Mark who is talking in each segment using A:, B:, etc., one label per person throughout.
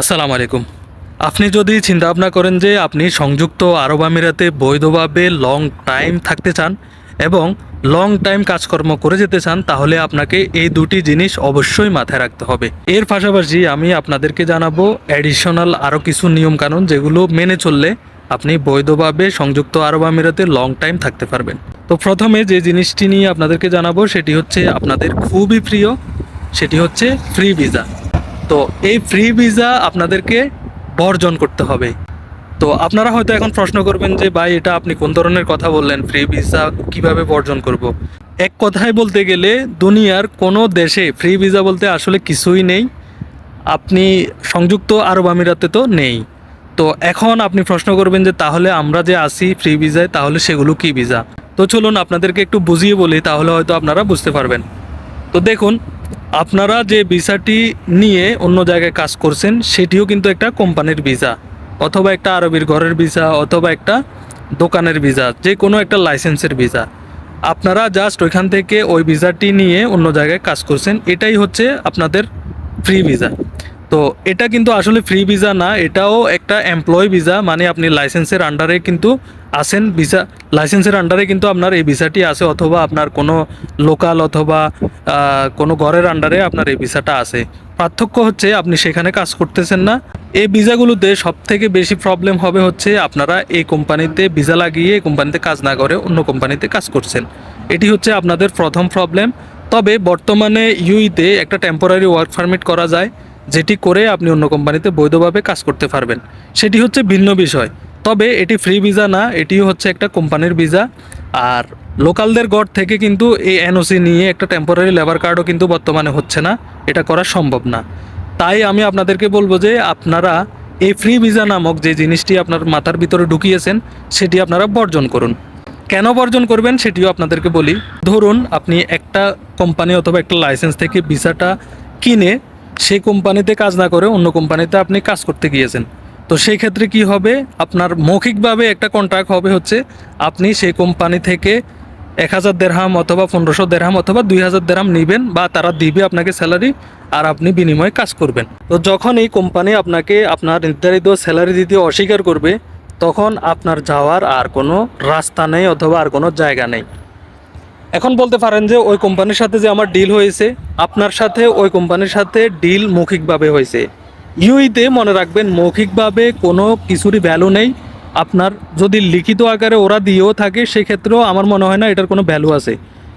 A: আসসালামু আলাইকুম। আপনি যদি চিন্তা ভাবনা করেন যে আপনি সংযুক্ত আরব আমিরাতে বৈধভাবে লং টাইম থাকতে চান এবং লং টাইম কাজকর্ম করে যেতে চান, তাহলে আপনাকে এই দুটি জিনিস অবশ্যই মাথায় রাখতে হবে। এর পাশাপাশি আমি আপনাদেরকে জানাব অ্যাডিশনাল আরও কিছু নিয়মকানুন যেগুলো মেনে চললে আপনি বৈধভাবে সংযুক্ত আরব আমিরাতে লং টাইম থাকতে পারবেন। তো প্রথমে যে জিনিসটি নিয়ে আপনাদেরকে জানাব, সেটি হচ্ছে আপনাদের খুবই প্রিয়, সেটি হচ্ছে ফ্রি ভিসা তো এই ফ্রি ভিসা আপনাদেরকে বর্জন করতে হবে। তো আপনারা হয়তো এখন প্রশ্ন করবেন যে, ভাই, এটা আপনি কোন ধরনের কথা বললেন? ফ্রি ভিসা কীভাবে বর্জন করব। এক কথায় বলতে গেলে, দুনিয়ার কোনো দেশে ফ্রি ভিসা বলতে আসলে কিছুই নেই। আপনি সংযুক্ত আরব আমিরাতে তো নেই। তো এখন আপনি প্রশ্ন করবেন যে, তাহলে আমরা যে আসি ফ্রি ভিসায় তাহলে সেগুলো কি ভিসা তো চলুন আপনাদেরকে একটু বুঝিয়ে বলি, তাহলে হয়তো আপনারা বুঝতে পারবেন। তো দেখুন আপনারা যে ভিসাটি নিয়ে অন্য জায়গায় কাজ করছেন, সেটিও কিন্তু একটা কোম্পানির ভিসা, অথবা একটা আরবির ঘরের ভিসা, অথবা একটা দোকানের ভিসা, যে কোনো একটা লাইসেন্সের ভিসা। আপনারা জাস্ট ওইখান থেকে ওই ভিসাটি নিয়ে অন্য জায়গায় কাজ করছেন, এটাই হচ্ছে আপনাদের ফ্রি ভিসা তো এটা কিন্তু আসলে ফ্রি ভিসা না, এটাও একটা এমপ্লয় ভিসা মানে আপনি লাইসেন্সের আন্ডারে কিন্তু আসেন ভিসা লাইসেন্সের আন্ডারে কিন্তু আপনার এই ভিসাটি আছে অথবা আপনার কোনো লোকাল অথবা কোনো ঘরের আন্ডারে আপনার এই ভিসাটা আছে পার্থক্য হচ্ছে আপনি সেখানে কাজ করতেছেন না। এই ভিসাগুলোতে সব থেকে বেশি প্রবলেম হবে হচ্ছে আপনারা এই কোম্পানিতে ভিসা লাগিয়ে কোম্পানিতে কাজ না করে অন্য কোম্পানিতে কাজ করছেন। এটি হচ্ছে আপনাদের প্রথম প্রবলেম তবে বর্তমানে ইউইতে একটা টেম্পোরারি ওয়ার্ক পারমিট করা যায়। যেটি করে আপনি অন্য কোম্পানিতে বৈধভাবে কাজ করতে পারবেন। সেটি হচ্ছে ভিন্ন বিষয়। তবে এটি ফ্রি ভিসা না, এটিও হচ্ছে একটা কোম্পানির ভিসা আর লোকালদের গড় থেকে কিন্তু এই এনওসি নিয়ে একটা টেম্পোরারি লেবার কার্ডও কিন্তু বর্তমানে হচ্ছে না। এটা করা সম্ভব না। তাই আমি আপনাদেরকে বলব যে আপনারা এই ফ্রি ভিসা নামক যে জিনিসটি আপনার মাথার ভিতরে ঢুকিয়েছেন, সেটি আপনারা বর্জন করুন। কেন বর্জন করবেন সেটিও আপনাদেরকে বলি। ধরুন আপনি একটা কোম্পানি অথবা একটা লাইসেন্স থেকে ভিসাটা কিনে সেই কোম্পানিতে কাজ না করে অন্য কোম্পানিতে আপনি কাজ করতে গিয়েছেন। তো সেই ক্ষেত্রে কি হবে? আপনার মৌখিকভাবে একটা কন্ট্রাক্ট হবে হচ্ছে, আপনি সেই কোম্পানি থেকে এক হাজার দেড়হাম অথবা পনেরোশো দেড়হাম অথবা দুই হাজার দেড়হাম নেবেন বা তারা দিবে আপনাকে স্যালারি আর আপনি বিনিময়ে কাজ করবেন। তো যখন এই কোম্পানি আপনাকে আপনার নির্ধারিত স্যালারি দিতে অস্বীকার করবে, তখন আপনার যাওয়ার আর কোনো রাস্তা নেই অথবা আর কোনো জায়গা নেই। এখন বলতে পারেন যে ওই কোম্পানির সাথে যে আমার ডিল হয়েছে, আপনার সাথে ওই কোম্পানির সাথে ডিল মৌখিকভাবে হয়েছে। ইউইতে মনে রাখবেন, মৌখিকভাবে কোনো কিছুরই ভ্যালু নেই। আপনার যদি লিখিত আকারে ওরা দিয়েও থাকে, সেক্ষেত্রেও আমার মনে হয় না এটার কোনো ভ্যালু আছে।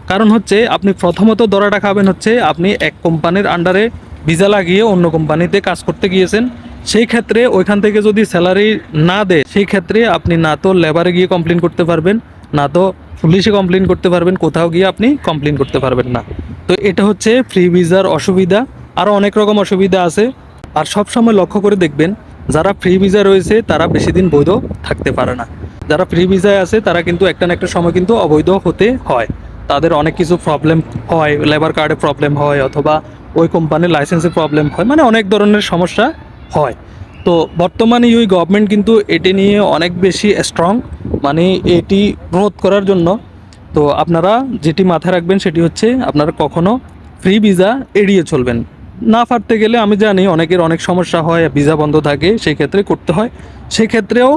A: কারণ হচ্ছে, আপনি প্রথমত দরাটা খাবেন হচ্ছে, আপনি এক কোম্পানির আন্ডারে ভিসা লাগিয়ে অন্য কোম্পানিতে কাজ করতে গিয়েছেন। সেই ক্ষেত্রে ওইখান থেকে যদি স্যালারি না দেয়, সেই ক্ষেত্রে আপনি না তো লেবারে গিয়ে কমপ্লেন করতে পারবেন, না তো পুলিশে কমপ্লেন করতে পারবেন, কোথাও গিয়ে আপনি কমপ্লেন করতে পারবেন না। তো এটা হচ্ছে ফ্রি ভিসার অসুবিধা। আরও অনেক রকম অসুবিধা আছে। আর সব সময় লক্ষ্য করে দেখবেন, যারা ফ্রি ভিসা রয়েছে, তারা বেশি দিন বৈধ থাকতে পারে না। যারা ফ্রি ভিসায় আছে, তারা কিন্তু একটা না একটা সময় কিন্তু অবৈধ হতে হয়। তাদের অনেক কিছু প্রবলেম হয় লেবার কার্ডে প্রবলেম হয়, অথবা ওই কোম্পানির লাইসেন্সে প্রবলেম হয় মানে অনেক ধরনের সমস্যা হয়। তো বর্তমানে ইউই গভর্নমেন্ট কিন্তু এটি নিয়ে অনেক বেশি স্ট্রং মানে এটি রোধ করার জন্য। তো আপনারা যেটি মাথায় রাখবেন সেটি হচ্ছে আপনারা কখনো ফ্রি ভিসা এড়িয়ে চলবেন। না পারতে গেলে আমি জানি অনেকের অনেক সমস্যা হয় ভিসা বন্ধ থাকে সেই ক্ষেত্রে করতে হয়। সেই ক্ষেত্রেও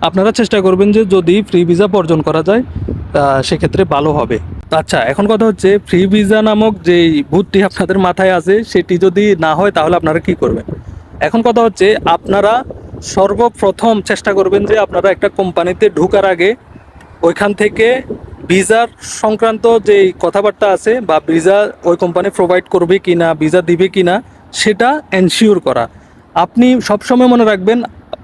A: আপনারা চেষ্টা করবেন যে যদি ফ্রি ভিসা বর্জন করা যায় আহ, সেক্ষেত্রে ভালো হবে। আচ্ছা এখন কথা হচ্ছে ফ্রি ভিসা নামক যেই ভূতটি আপনাদের মাথায় আছে সেটি যদি না হয় তাহলে আপনারা কি করবেন? এখন কথা হচ্ছে আপনারা সর্বপ্রথম চেষ্টা করবেন যে আপনারা একটা কোম্পানিতে ঢোকার আগে ওইখান থেকে ভিসার সংক্রান্ত যে কথাবার্তা আছে বা ভিসা ওই কোম্পানি প্রোভাইড করবে কি না ভিসা দিবে কি না সেটা এনশিওর করা। আপনি সবসময় মনে রাখবেন,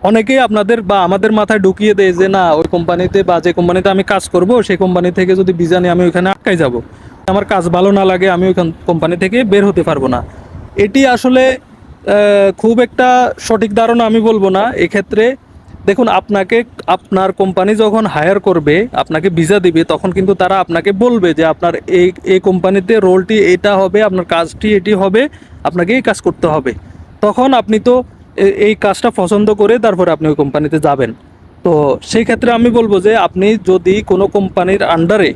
A: অনেকেই আপনাদের বা আমাদের মাথায় ঢুকিয়ে দেয় যে না, ওই কোম্পানিতে বা যে কোম্পানিতে আমি কাজ করব, সেই কোম্পানি থেকে যদি ভিসা নিয়ে আমি ওইখানে আটকাই যাব। আমার কাজ ভালো না লাগে, আমি ওইখান কোম্পানি থেকে বের হতে পারব না। এটি আসলে খুব একটা সঠিক ধারণা আমি বলব না। এক্ষেত্রে দেখুন, আপনাকে, আপনার কোম্পানি যখন হায়ার করবে, আপনাকে ভিসা দিবে, তখন কিন্তু তারা আপনাকে বলবে যে আপনার এই এই কোম্পানিতে রোলটি এটা হবে, আপনার কাজটি এটি হবে, আপনাকে এই কাজ করতে হবে। তখন আপনি তো এই কাজটা পছন্দ করে তারপরে আপনি ওই কোম্পানিতে যাবেন। তো সেই ক্ষেত্রে আমি বলব যে আপনি যদি কোনো কোম্পানির আন্ডারে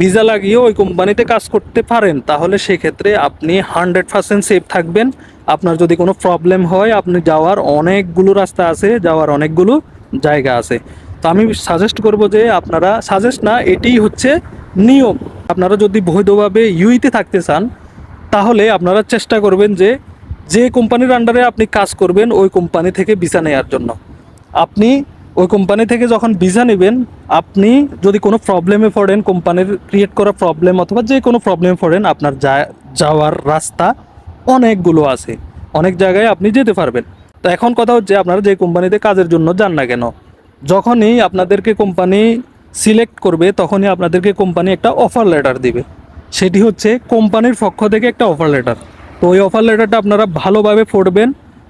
A: ভিসা লাগিয়ে ওই কোম্পানিতে কাজ করতে পারেন, তাহলে সেক্ষেত্রে আপনি হান্ড্রেড পার্সেন্ট সেফ থাকবেন। আপনার যদি কোনো প্রবলেম হয়, আপনি যাওয়ার অনেকগুলো রাস্তা আছে, যাওয়ার অনেকগুলো জায়গা আছে। তো আমি সাজেস্ট করব যে আপনারা সাজেস্ট না এটিই হচ্ছে নিয়ম। আপনারা যদি বৈধভাবে ইউইতে থাকতে চান, তাহলে আপনারা চেষ্টা করবেন যে যে কোম্পানির আন্ডারে আপনি কাজ করবেন, ওই কোম্পানি থেকে ভিসা নেওয়ার জন্য। আপনি ওই কোম্পানি থেকে যখন ভিসা নেবেন, আপনি যদি কোনো প্রবলেমে পড়েন, কোম্পানির ক্রিয়েট করা প্রবলেম অথবা যে কোনো প্রবলেমে পড়েন, আপনার যাওয়ার রাস্তা অনেকগুলো আছে। অনেক জায়গায় আপনি যেতে পারবেন। তো এখন কথা হচ্ছে আপনারা যে কোম্পানিতে কাজের জন্য যান না কেন? যখনই আপনাদেরকে কোম্পানি সিলেক্ট করবে, তখনই আপনাদেরকে কোম্পানি একটা অফার লেটার দিবে। সেটি হচ্ছে কোম্পানির পক্ষ থেকে একটা অফার লেটার তো ওই অফার লেটারটা আপনারা ভালোভাবে পড়বেন।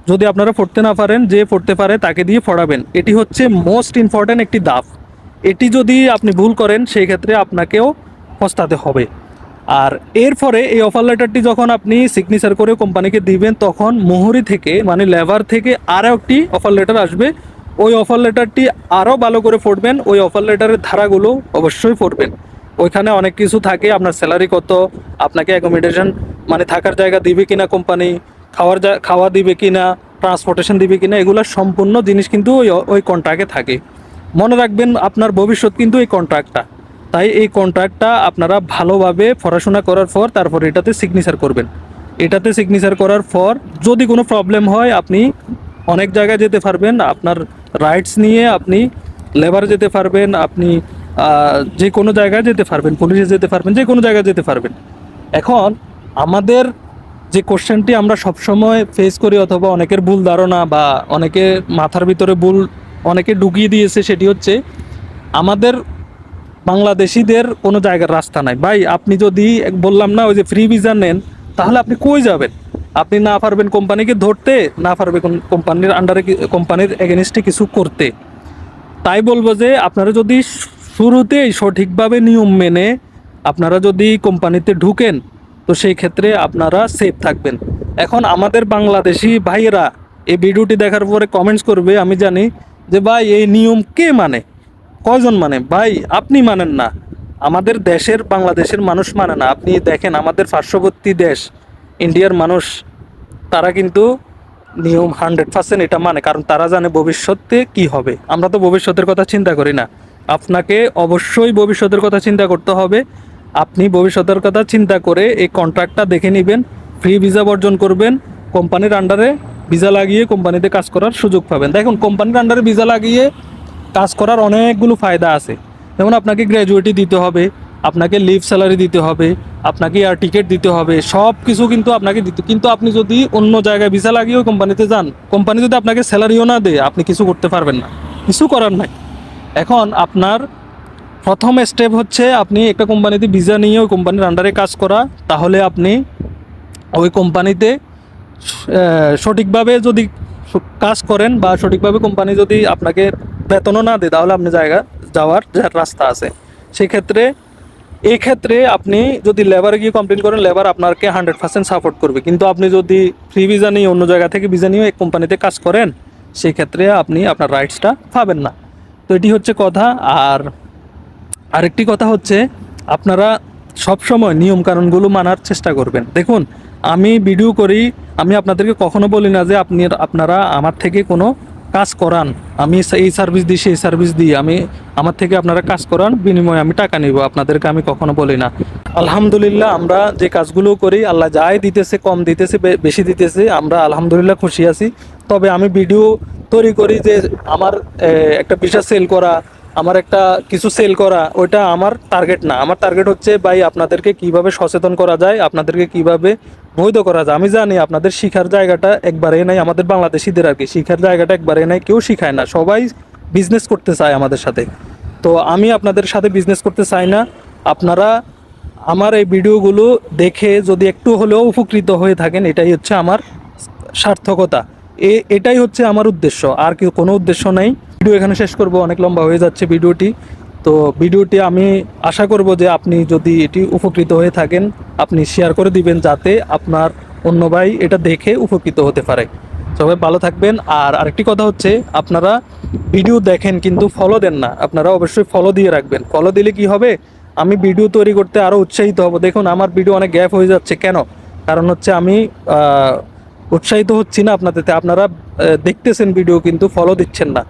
A: যদি আপনারা পড়তে না পারেন, যে পড়তে পারে তাকে দিয়ে পড়াবেন। এটি হচ্ছে মোস্ট ইম্পর্ট্যান্ট একটি দাফ এটি যদি আপনি ভুল করেন, সেই ক্ষেত্রে আপনাকেও পস্তাতে হবে। আর এরপরে এই অফার লেটারটি যখন আপনি সিগনেচার করে কোম্পানিকে দিবেন, তখন মোহরি থেকে মানে লেবার থেকে আরও একটি অফার লেটার আসবে। ওই অফার লেটারটি আরও ভালো করে পড়বেন, ওই অফার লেটারের ধারাগুলো অবশ্যই পড়বেন। ওইখানে অনেক কিছু থাকে, আপনার স্যালারি কত, আপনাকে অ্যাকোমোডেশন মানে থাকার জায়গা দিবে কিনা কোম্পানি খাওয়ার খাওয়া দিবে কিনা ট্রান্সপোর্টেশন দিবে কিনা, এগুলো সম্পূর্ণ জিনিস কিন্তু ওই ওই কন্ট্রাক্টে থাকে। মনে রাখবেন, আপনার ভবিষ্যৎ কিন্তু এই কন্ট্রাক্টটা তাই এই কন্ট্রাক্টটা আপনারা ভালোভাবে পড়াশোনা করার পর তারপর এটাতে সিগনেচার করবেন। এটাতে সিগনেচার করার পর যদি কোনো প্রবলেম হয়, আপনি অনেক জায়গায় যেতে পারবেন, আপনার রাইটস নিয়ে আপনি লেবার যেতে পারবেন, আপনি যে কোনো জায়গায় যেতে পারবেন পুলিশে যেতে পারবেন, যে কোনো জায়গায় যেতে পারবেন। এখন আমাদের যে কোশ্চেনটি আমরা সবসময় ফেস করি অথবা অনেকের ভুল ধারণা বা অনেকে মাথার ভিতরে ভুল অনেকে ঢুকিয়ে দিয়েছে, সেটি হচ্ছে আমাদের বাংলাদেশিদের কোনো জায়গার রাস্তা নাই। ভাই, আপনি যদি বললাম না, ওই যে ফ্রি ভিসা নেন, তাহলে আপনি কই যাবেন? আপনি না পারবেন কোম্পানিকে ধরতে, না পারবেন কোম্পানির আন্ডারে কোম্পানির এগেনস্টে কিছু করতে। তাই বলব যে, আপনারা যদি শুরুতেই সঠিকভাবে নিয়ম মেনে আপনারা যদি কোম্পানিতে ঢুকেন, তো সেই ক্ষেত্রে আপনারা সেফ থাকবেন। এখন আমাদের বাংলাদেশি ভাইয়েরা এই ভিডিওটি দেখার পরে কমেন্টস করবে, আমি জানি যে, ভাই, এই নিয়ম কে মানে? কয়জন মানে? ভাই, আপনি মানেন না। আমাদের দেশের, বাংলাদেশের মানুষ মানে না। আপনি দেখেন, আমাদের পার্শ্ববর্তী দেশ, ইন্ডিয়ার মানুষ, তারা কিন্তু নিয়ম হান্ড্রেড পার্সেন্ট এটা মানে। কারণ তারা জানে ভবিষ্যতে কি হবে। আমরা তো ভবিষ্যতের কথা চিন্তা করি না। আপনাকে অবশ্যই ভবিষ্যতের কথা চিন্তা করতে হবে। আপনি ভবিষ্যতের কথা চিন্তা করে এই কন্ট্রাক্টটা দেখে নেবেন ফ্রি ভিসা বর্জন করবেন কোম্পানির আন্ডারে ভিসা লাগিয়ে কোম্পানিতে কাজ করার সুযোগ পাবেন। দেখুন কোম্পানির আন্ডারে ভিসা লাগিয়ে কাজ করার অনেকগুলো ফায়দা আছে। যেমন আপনাকে গ্র্যাজুয়েটি দিতে হবে, আপনাকে লিভ স্যালারি দিতে হবে, আপনাকে এয়ার টিকিট দিতে হবে সব কিছু কিন্তু আপনাকে দিতে কিন্তু আপনি যদি অন্য জায়গায় ভিসা লাগিয়েও কোম্পানিতে যান, কোম্পানি যদি আপনাকে স্যালারিও না দেয়, আপনি কিছু করতে পারবেন না। কিছু করার নাই। এখন আপনার প্রথম স্টেপ হচ্ছে আপনি একটা কোম্পানিতে ভিসা নিয়ে ওই কোম্পানির আন্ডারে কাজ করা। তাহলে আপনি ওই কোম্পানিতে সঠিকভাবে যদি কাজ করেন বা সঠিকভাবে কোম্পানি যদি আপনাকে বেতনও না দেয়, তাহলে আপনি জায়গা যাওয়ার যে রাস্তা আছে, সেক্ষেত্রে এই ক্ষেত্রে আপনি যদি লেবারে গিয়ে কমপ্লেন করেন লেবার আপনাকে হান্ড্রেড পার্সেন্ট সাপোর্ট করবে। কিন্তু আপনি যদি ফ্রি ভিসা নিয়ে অন্য জায়গা থেকে ভিসা নিয়ে এক কোম্পানিতে কাজ করেন সেই ক্ষেত্রে আপনি আপনার রাইটসটা পাবেন না। তো এটি হচ্ছে কথা। আর আরেকটি কথা হচ্ছে, আপনারা সব সময় নিয়ম কানুনগুলো মানার চেষ্টা করবেন। দেখুন, আমি ভিডিও করি, আমি আপনাদেরকে কখনো বলি না যে আপনি, আপনারা আমার থেকে কোনো কাজ করান, আমি এই সার্ভিস দিই, সেই সার্ভিস দিই, আমি আমার থেকে আপনারা কাজ করান, বিনিময়ে আমি টাকা নিব, আপনাদেরকে আমি কখনো বলি না। আলহামদুলিল্লাহ, আমরা যে কাজগুলো করি, আল্লাহ যাই দিতেছে, কম দিতেছে বেশি দিতেছে, আমরা আলহামদুলিল্লাহ খুশি আছি। তবে আমি ভিডিও তৈরি করি যে, আমার একটা বিষয় সেল করা আমার একটা কিছু সেল করা, ওইটা আমার টার্গেট না। আমার টার্গেট হচ্ছে ভাই আপনাদেরকে কীভাবে সচেতন করা যায়, আপনাদেরকে কীভাবে বৈধ করা যায়। আমি জানি আপনাদের শিখার জায়গাটা একবারেই নাই আমাদের বাংলাদেশিদের আর কি। শিখার জায়গাটা একবারে নাই, কেউ শিখায় না। সবাই বিজনেস করতে চায় আমাদের সাথে। তো আমি আপনাদের সাথে বিজনেস করতে চাই না। আপনারা আমার এই ভিডিওগুলো দেখে যদি একটু হলেও উপকৃত হয়ে থাকেন, এটাই হচ্ছে আমার সার্থকতা। এ, এটাই হচ্ছে আমার উদ্দেশ্য। আর কি, কোনো উদ্দেশ্য নেই। ভিডিও এখানে শেষ করব, অনেক লম্বা হয়ে যাচ্ছে ভিডিওটি। তো ভিডিওটি আমি আশা করব যে আপনি যদি এটি উপকৃত হয়ে থাকেন, আপনি শেয়ার করে দিবেন যাতে আপনার অন্য ভাই এটা দেখে উপকৃত হতে পারে। সবাই ভালো থাকবেন। আর আরেকটি কথা হচ্ছে, আপনারা ভিডিও দেখেন কিন্তু ফলো দেন না। আপনারা অবশ্যই ফলো দিয়ে রাখবেন। ফলো দিলে কি হবে? আমি ভিডিও তৈরি করতে আরও উৎসাহিত হব। দেখুন, আমার ভিডিও অনেক গ্যাপ হয়ে যাচ্ছে। কেন? কারণ হচ্ছে আমি উৎসাহিত হচ্ছি না আপনাদেরতে আপনারা দেখতেছেন ভিডিও কিন্তু ফলো দিচ্ছেন না।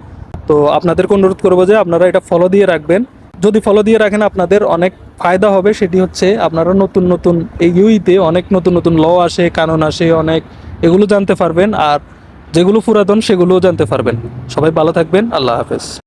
A: তো আপনাদেরকে অনুরোধ করব যে আপনারা এটা ফলো দিয়ে রাখবেন। যদি ফলো দিয়ে রাখেন, আপনাদের অনেক ফায়দা হবে। সেটি হচ্ছে, আপনারা নতুন নতুন এই ইউইতে অনেক নতুন নতুন ল আসে, কানুন আসে, অনেক এগুলো জানতে পারবেন। আর যেগুলো পুরাতন, সেগুলোও জানতে পারবেন। সবাই ভালো থাকবেন। আল্লাহ হাফেজ।